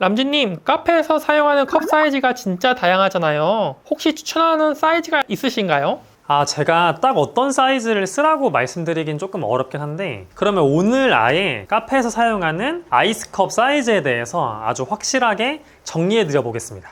람지님, 카페에서 사용하는 컵 사이즈가 진짜 다양하잖아요. 혹시 추천하는 사이즈가 있으신가요? 아, 제가 딱 어떤 사이즈를 쓰라고 말씀드리긴 조금 어렵긴 한데, 그러면 오늘 아예 카페에서 사용하는 아이스컵 사이즈에 대해서 아주 확실하게 정리해 드려 보겠습니다.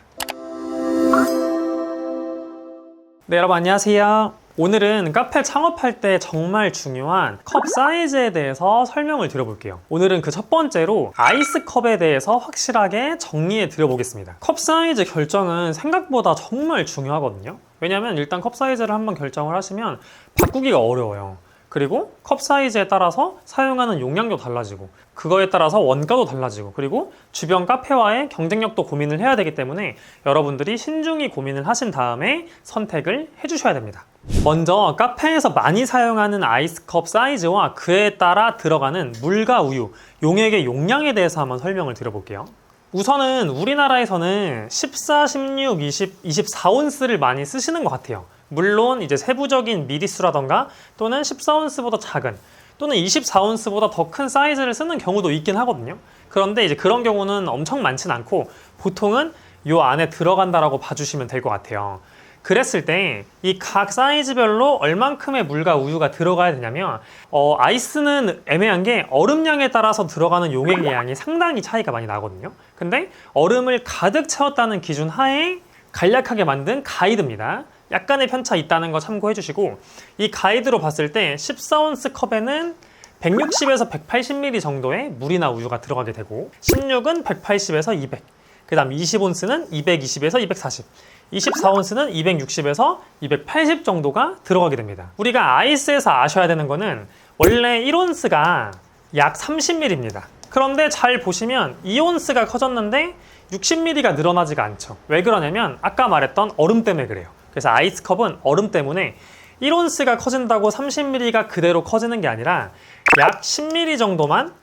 네, 여러분 안녕하세요. 오늘은 카페 창업할 때 정말 중요한 컵 사이즈에 대해서 설명을 드려볼게요. 오늘은 그 첫 번째로 아이스컵에 대해서 확실하게 정리해 드려보겠습니다. 컵 사이즈 결정은 생각보다 정말 중요하거든요. 왜냐면 일단 컵 사이즈를 한번 결정을 하시면 바꾸기가 어려워요. 그리고 컵 사이즈에 따라서 사용하는 용량도 달라지고 그거에 따라서 원가도 달라지고 그리고 주변 카페와의 경쟁력도 고민을 해야 되기 때문에 여러분들이 신중히 고민을 하신 다음에 선택을 해주셔야 됩니다. 먼저 카페에서 많이 사용하는 아이스컵 사이즈와 그에 따라 들어가는 물과 우유, 용액의 용량에 대해서 한번 설명을 드려볼게요. 우선은 우리나라에서는 14, 16, 20, 24온스를 많이 쓰시는 것 같아요. 물론 이제 세부적인 미리수라던가 또는 14온스보다 작은 또는 24온스보다 더 큰 사이즈를 쓰는 경우도 있긴 하거든요. 그런데 이제 그런 경우는 엄청 많진 않고 보통은 요 안에 들어간다라고 봐주시면 될 것 같아요. 그랬을 때 이 각 사이즈별로 얼만큼의 물과 우유가 들어가야 되냐면 어, 아이스는 애매한 게 얼음량에 따라서 들어가는 용액의 양이 상당히 차이가 많이 나거든요. 근데 얼음을 가득 채웠다는 기준 하에 간략하게 만든 가이드입니다. 약간의 편차 있다는 거 참고해 주시고 이 가이드로 봤을 때 14온스 컵에는 160에서 180ml 정도의 물이나 우유가 들어가게 되고 16은 180에서 200, 그 다음 20온스는 220에서 240, 24온스는 260에서 280 정도가 들어가게 됩니다. 우리가 아이스에서 아셔야 되는 거는 원래 1온스가 약 30ml입니다. 그런데 잘 보시면 2온스가 커졌는데 60ml가 늘어나지가 않죠. 왜 그러냐면 아까 말했던 얼음 때문에 그래요. 그래서 아이스컵은 얼음 때문에 1온스가 커진다고 30ml가 그대로 커지는 게 아니라 약 10ml 정도만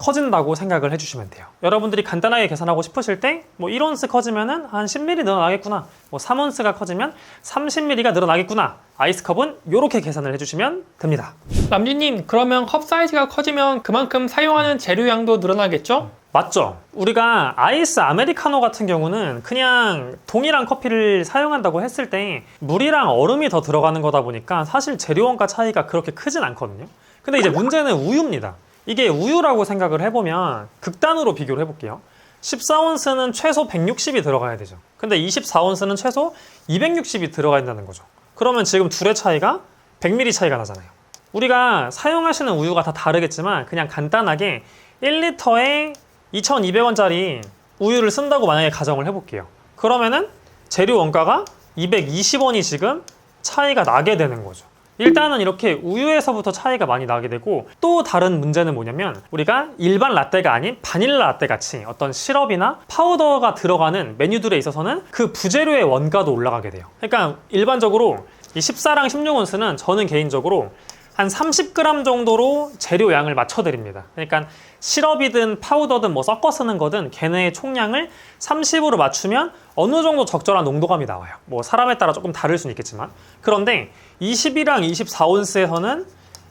커진다고 생각을 해주시면 돼요. 여러분들이 간단하게 계산하고 싶으실 때, 뭐 1온스 커지면은 한 10ml 늘어나겠구나. 뭐 3온스가 커지면 30ml가 늘어나겠구나. 아이스컵은 이렇게 계산을 해주시면 됩니다. 람지님, 그러면 컵 사이즈가 커지면 그만큼 사용하는 재료량도 늘어나겠죠? 맞죠? 우리가 아이스 아메리카노 같은 경우는 그냥 동일한 커피를 사용한다고 했을 때 물이랑 얼음이 더 들어가는 거다 보니까 사실 재료 원가 차이가 그렇게 크진 않거든요. 근데 이제 문제는 우유입니다. 이게 우유라고 생각을 해보면 극단으로 비교를 해볼게요. 14온스는 최소 160이 들어가야 되죠. 근데 24온스는 최소 260이 들어가야 된다는 거죠. 그러면 지금 둘의 차이가 100ml 차이가 나잖아요. 우리가 사용하시는 우유가 다 다르겠지만 그냥 간단하게 1리터에 2,200원짜리 우유를 쓴다고 만약에 가정을 해볼게요. 그러면은 재료 원가가 220원이 지금 차이가 나게 되는 거죠. 일단은 이렇게 우유에서부터 차이가 많이 나게 되고 또 다른 문제는 뭐냐면 우리가 일반 라떼가 아닌 바닐라 라떼 같이 어떤 시럽이나 파우더가 들어가는 메뉴들에 있어서는 그 부재료의 원가도 올라가게 돼요. 그러니까 일반적으로 이 14랑 16온스는 저는 개인적으로 한 30g 정도로 재료 양을 맞춰드립니다. 그러니까 시럽이든 파우더든 뭐 섞어 쓰는 거든 걔네의 총량을 30으로 맞추면 어느 정도 적절한 농도감이 나와요. 뭐 사람에 따라 조금 다를 수는 있겠지만. 그런데 20이랑 24온스에서는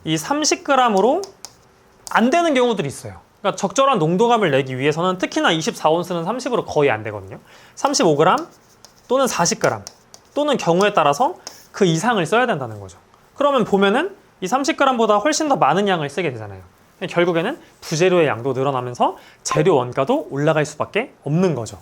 이 30g으로 안 되는 경우들이 있어요. 그러니까 적절한 농도감을 내기 위해서는 특히나 24온스는 30으로 거의 안 되거든요. 35g 또는 40g 또는 경우에 따라서 그 이상을 써야 된다는 거죠. 그러면 보면은 이 30g보다 훨씬 더 많은 양을 쓰게 되잖아요. 결국에는 부재료의 양도 늘어나면서 재료 원가도 올라갈 수밖에 없는 거죠.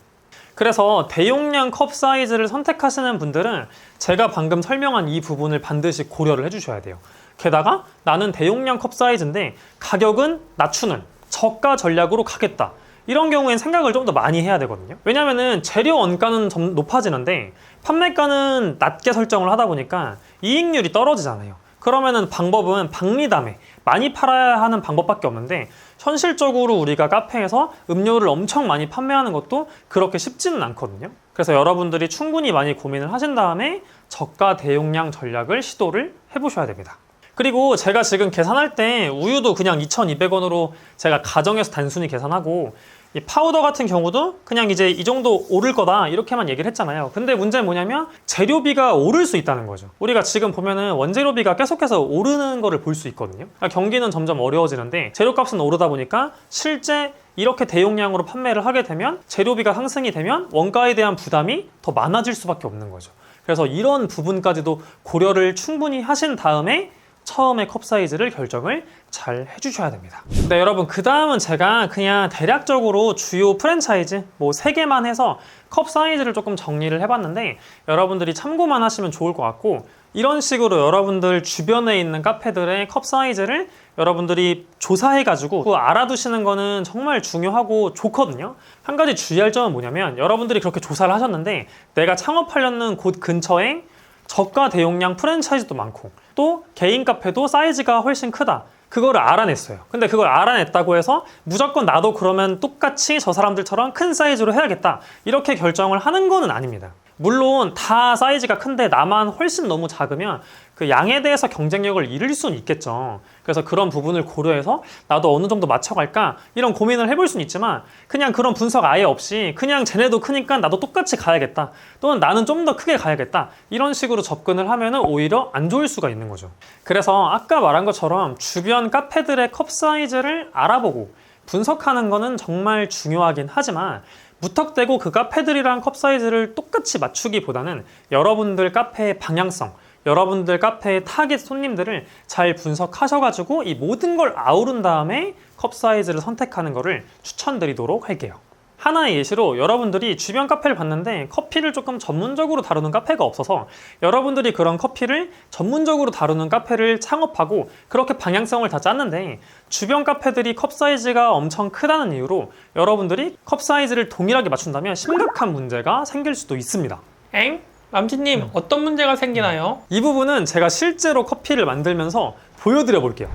그래서 대용량 컵 사이즈를 선택하시는 분들은 제가 방금 설명한 이 부분을 반드시 고려를 해주셔야 돼요. 게다가 나는 대용량 컵 사이즈인데 가격은 낮추는 저가 전략으로 가겠다. 이런 경우엔 생각을 좀 더 많이 해야 되거든요. 왜냐면은 재료 원가는 점 높아지는데 판매가는 낮게 설정을 하다 보니까 이익률이 떨어지잖아요. 그러면은 방법은 박리담에 많이 팔아야 하는 방법밖에 없는데 현실적으로 우리가 카페에서 음료를 엄청 많이 판매하는 것도 그렇게 쉽지는 않거든요. 그래서 여러분들이 충분히 많이 고민을 하신 다음에 저가 대용량 전략을 시도를 해보셔야 됩니다. 그리고 제가 지금 계산할 때 우유도 그냥 2,200원으로 제가 가정에서 단순히 계산하고 이 파우더 같은 경우도 그냥 이제 이 정도 오를 거다 이렇게만 얘기를 했잖아요. 근데 문제는 뭐냐면 재료비가 오를 수 있다는 거죠. 우리가 지금 보면은 원재료비가 계속해서 오르는 거를 볼 수 있거든요. 그러니까 경기는 점점 어려워지는데 재료값은 오르다 보니까 실제 이렇게 대용량으로 판매를 하게 되면 재료비가 상승이 되면 원가에 대한 부담이 더 많아질 수밖에 없는 거죠. 그래서 이런 부분까지도 고려를 충분히 하신 다음에 처음에 컵 사이즈를 결정을 잘 해주셔야 됩니다. 네, 여러분, 그 다음은 제가 그냥 대략적으로 주요 프랜차이즈, 뭐, 세 개만 해서 컵 사이즈를 조금 정리를 해봤는데, 여러분들이 참고만 하시면 좋을 것 같고, 이런 식으로 여러분들 주변에 있는 카페들의 컵 사이즈를 여러분들이 조사해가지고 알아두시는 거는 정말 중요하고 좋거든요. 한 가지 주의할 점은 뭐냐면, 여러분들이 그렇게 조사를 하셨는데, 내가 창업하려는 곳 근처에 저가 대용량 프랜차이즈도 많고 또 개인 카페도 사이즈가 훨씬 크다. 그거를 알아냈어요. 근데 그걸 알아냈다고 해서 무조건 나도 그러면 똑같이 저 사람들처럼 큰 사이즈로 해야겠다. 이렇게 결정을 하는 거는 아닙니다. 물론 다 사이즈가 큰데 나만 훨씬 너무 작으면 그 양에 대해서 경쟁력을 잃을 수는 있겠죠. 그래서 그런 부분을 고려해서 나도 어느 정도 맞춰갈까 이런 고민을 해볼 수는 있지만 그냥 그런 분석 아예 없이 그냥 쟤네도 크니까 나도 똑같이 가야겠다 또는 나는 좀 더 크게 가야겠다 이런 식으로 접근을 하면은 오히려 안 좋을 수가 있는 거죠. 그래서 아까 말한 것처럼 주변 카페들의 컵 사이즈를 알아보고 분석하는 거는 정말 중요하긴 하지만 무턱대고 그 카페들이랑 컵 사이즈를 똑같이 맞추기보다는 여러분들 카페의 방향성, 여러분들 카페의 타겟 손님들을 잘 분석하셔가지고 이 모든 걸 아우른 다음에 컵 사이즈를 선택하는 거를 추천드리도록 할게요. 하나의 예시로 여러분들이 주변 카페를 봤는데 커피를 조금 전문적으로 다루는 카페가 없어서 여러분들이 그런 커피를 전문적으로 다루는 카페를 창업하고 그렇게 방향성을 다 짰는데 주변 카페들이 컵 사이즈가 엄청 크다는 이유로 여러분들이 컵 사이즈를 동일하게 맞춘다면 심각한 문제가 생길 수도 있습니다. 엥? 남진님 어떤 문제가 생기나요? 이 부분은 제가 실제로 커피를 만들면서 보여드려 볼게요.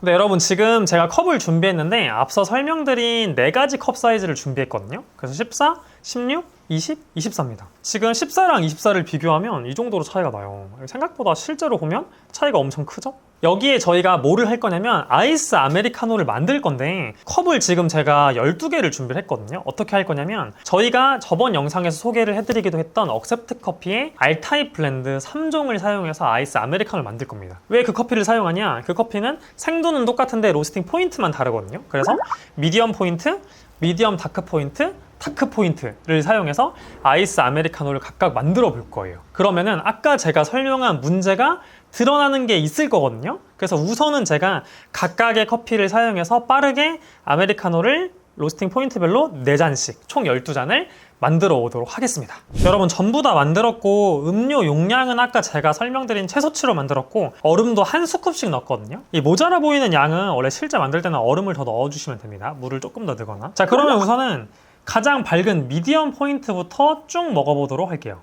근데 여러분 지금 제가 컵을 준비했는데 앞서 설명드린 네 가지 컵 사이즈를 준비했거든요. 그래서 14, 16, 20, 24입니다. 지금 14랑 24를 비교하면 이 정도로 차이가 나요. 생각보다 실제로 보면 차이가 엄청 크죠? 여기에 저희가 뭐를 할 거냐면 아이스 아메리카노를 만들 건데 컵을 지금 제가 12개를 준비를 했거든요. 어떻게 할 거냐면 저희가 저번 영상에서 소개를 해드리기도 했던 억셉트 커피의 알타입 블렌드 3종을 사용해서 아이스 아메리카노를 만들 겁니다. 왜 그 커피를 사용하냐? 그 커피는 생도는 똑같은데 로스팅 포인트만 다르거든요. 그래서 미디엄 포인트, 미디엄 다크 포인트, 다크 포인트를 사용해서 아이스 아메리카노를 각각 만들어 볼 거예요. 그러면은 아까 제가 설명한 문제가 드러나는 게 있을 거거든요. 그래서 우선은 제가 각각의 커피를 사용해서 빠르게 아메리카노를 로스팅 포인트별로 4잔씩 총 12잔을 만들어 오도록 하겠습니다. 여러분 전부 다 만들었고 음료 용량은 아까 제가 설명드린 최소치로 만들었고 얼음도 한 스쿱씩 넣었거든요. 이 모자라 보이는 양은 원래 실제 만들 때는 얼음을 더 넣어주시면 됩니다. 물을 조금 더 넣거나. 자 그러면 우선은 가장 밝은 미디엄 포인트부터 쭉 먹어보도록 할게요.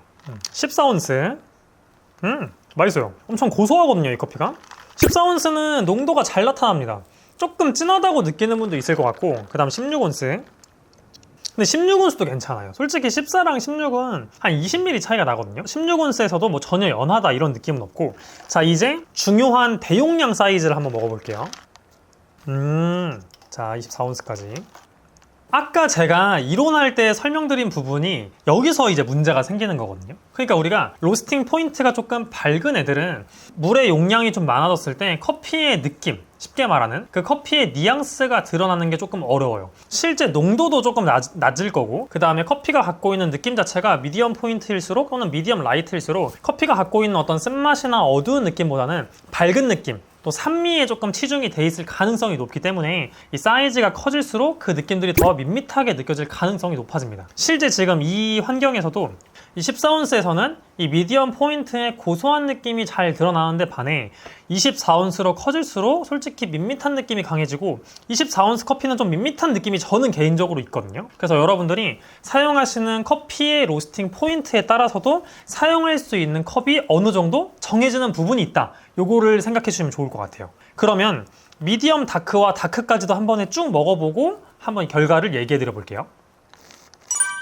14온스. 음 맛있어요. 엄청 고소하거든요 이 커피가. 14온스는 농도가 잘 나타납니다. 조금 진하다고 느끼는 분도 있을 것 같고 그 다음 16온스 근데 16온스도 괜찮아요. 솔직히 14랑 16은 한 20ml 차이가 나거든요. 16온스에서도 뭐 전혀 연하다 이런 느낌은 없고 자 이제 중요한 대용량 사이즈를 한번 먹어볼게요. 음, 자 24온스까지. 아까 제가 이론할 때 설명드린 부분이 여기서 이제 문제가 생기는 거거든요. 그러니까 우리가 로스팅 포인트가 조금 밝은 애들은 물의 용량이 좀 많아졌을 때 커피의 느낌, 쉽게 말하는 그 커피의 뉘앙스가 드러나는 게 조금 어려워요. 실제 농도도 조금 낮, 낮을 거고, 그 다음에 커피가 갖고 있는 느낌 자체가 미디엄 포인트일수록 또는 미디엄 라이트일수록 커피가 갖고 있는 어떤 쓴맛이나 어두운 느낌보다는 밝은 느낌, 또 산미에 조금 치중이 돼 있을 가능성이 높기 때문에 이 사이즈가 커질수록 그 느낌들이 더 밋밋하게 느껴질 가능성이 높아집니다. 실제 지금 이 환경에서도 이 14온스에서는 이 미디엄 포인트의 고소한 느낌이 잘 드러나는데 반해 24온스로 커질수록 솔직히 밋밋한 느낌이 강해지고 24온스 커피는 좀 밋밋한 느낌이 저는 개인적으로 있거든요. 그래서 여러분들이 사용하시는 커피의 로스팅 포인트에 따라서도 사용할 수 있는 컵이 어느 정도 정해지는 부분이 있다. 요거를 생각해 주시면 좋을 것 같아요. 그러면 미디엄 다크와 다크까지도 한 번에 쭉 먹어보고 한번 결과를 얘기해 드려 볼게요.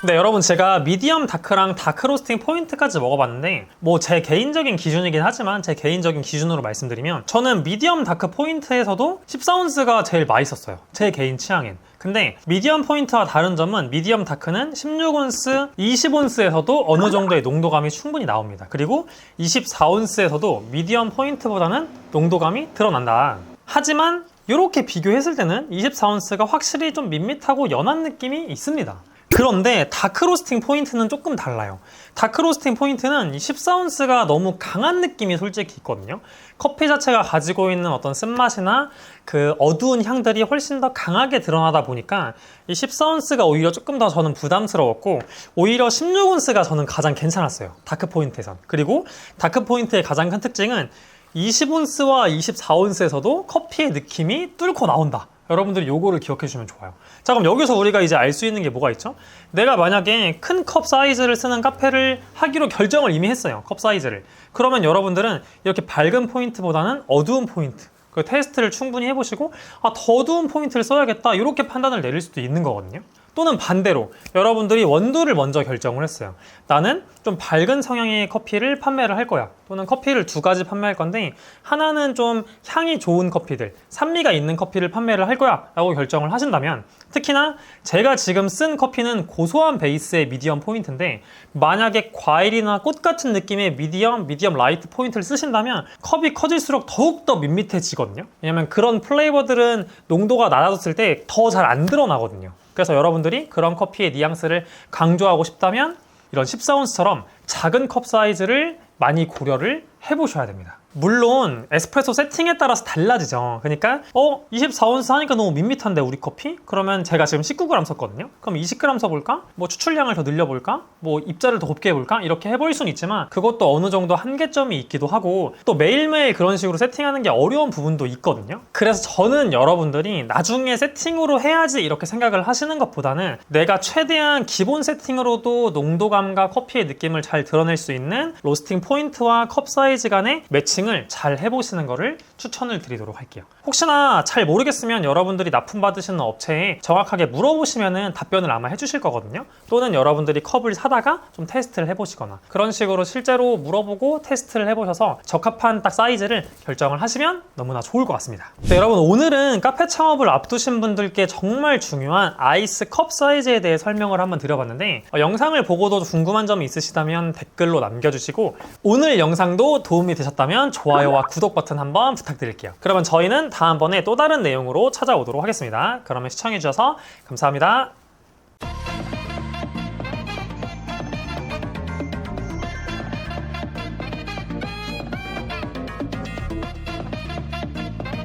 근데 여러분 제가 미디엄 다크랑 다크 로스팅 포인트까지 먹어봤는데 뭐 제 개인적인 기준이긴 하지만 제 개인적인 기준으로 말씀드리면 저는 미디엄 다크 포인트에서도 14온스가 제일 맛있었어요. 제 개인 취향엔. 근데 미디엄 포인트와 다른 점은 미디엄 다크는 16온스, 20온스에서도 어느 정도의 농도감이 충분히 나옵니다. 그리고 24온스에서도 미디엄 포인트보다는 농도감이 드러난다. 하지만 이렇게 비교했을 때는 24온스가 확실히 좀 밋밋하고 연한 느낌이 있습니다. 그런데 다크로스팅 포인트는 조금 달라요. 다크로스팅 포인트는 14온스가 너무 강한 느낌이 솔직히 있거든요. 커피 자체가 가지고 있는 어떤 쓴맛이나 그 어두운 향들이 훨씬 더 강하게 드러나다 보니까 이 14온스가 오히려 조금 더 저는 부담스러웠고 오히려 16온스가 저는 가장 괜찮았어요. 다크 포인트에선. 그리고 다크 포인트의 가장 큰 특징은 20온스와 24온스에서도 커피의 느낌이 뚫고 나온다. 여러분들이 요거를 기억해 주시면 좋아요. 자, 그럼 여기서 우리가 이제 알 수 있는 게 뭐가 있죠? 내가 만약에 큰 컵 사이즈를 쓰는 카페를 하기로 결정을 이미 했어요. 컵 사이즈를. 그러면 여러분들은 이렇게 밝은 포인트보다는 어두운 포인트. 그 테스트를 충분히 해보시고 아, 더 어두운 포인트를 써야겠다 이렇게 판단을 내릴 수도 있는 거거든요. 또는 반대로 여러분들이 원두를 먼저 결정을 했어요. 나는 좀 밝은 성향의 커피를 판매를 할 거야. 또는 커피를 두 가지 판매할 건데 하나는 좀 향이 좋은 커피들, 산미가 있는 커피를 판매를 할 거야. 라고 결정을 하신다면 특히나 제가 지금 쓴 커피는 고소한 베이스의 미디엄 포인트인데 만약에 과일이나 꽃 같은 느낌의 미디엄, 미디엄 라이트 포인트를 쓰신다면 컵이 커질수록 더욱더 밋밋해지거든요. 왜냐면 그런 플레이버들은 농도가 낮아졌을 때 더 잘 안 드러나거든요. 그래서 여러분들이 그런 커피의 뉘앙스를 강조하고 싶다면 이런 14온스처럼 작은 컵 사이즈를 많이 고려를 해보셔야 됩니다. 물론 에스프레소 세팅에 따라서 달라지죠. 그러니까 어 24온스 하니까 너무 밋밋한데 우리 커피? 그러면 제가 지금 19g 썼거든요. 그럼 20g 써볼까? 뭐 추출량을 더 늘려볼까? 뭐 입자를 더 곱게 해볼까? 이렇게 해볼 수는 있지만 그것도 어느 정도 한계점이 있기도 하고 또 매일매일 그런 식으로 세팅하는 게 어려운 부분도 있거든요. 그래서 저는 여러분들이 나중에 세팅으로 해야지 이렇게 생각을 하시는 것보다는 내가 최대한 기본 세팅으로도 농도감과 커피의 느낌을 잘 드러낼 수 있는 로스팅 포인트와 컵 사이즈 간의 매칭을 잘 해보시는 것을 추천을 드리도록 할게요. 혹시나 잘 모르겠으면 여러분들이 납품 받으시는 업체에 정확하게 물어보시면 답변을 아마 해주실 거거든요. 또는 여러분들이 컵을 사다가 좀 테스트를 해보시거나 그런 식으로 실제로 물어보고 테스트를 해보셔서 적합한 딱 사이즈를 결정을 하시면 너무나 좋을 것 같습니다. 네, 여러분 오늘은 카페 창업을 앞두신 분들께 정말 중요한 아이스 컵 사이즈에 대해 설명을 한번 드려봤는데 어, 영상을 보고도 궁금한 점이 있으시다면 댓글로 남겨주시고 오늘 영상도 도움이 되셨다면 좋아요와 구독 버튼 한번 부탁드릴게요. 그러면 저희는 다음번에 또 다른 내용으로 찾아오도록 하겠습니다. 그러면 시청해주셔서 감사합니다.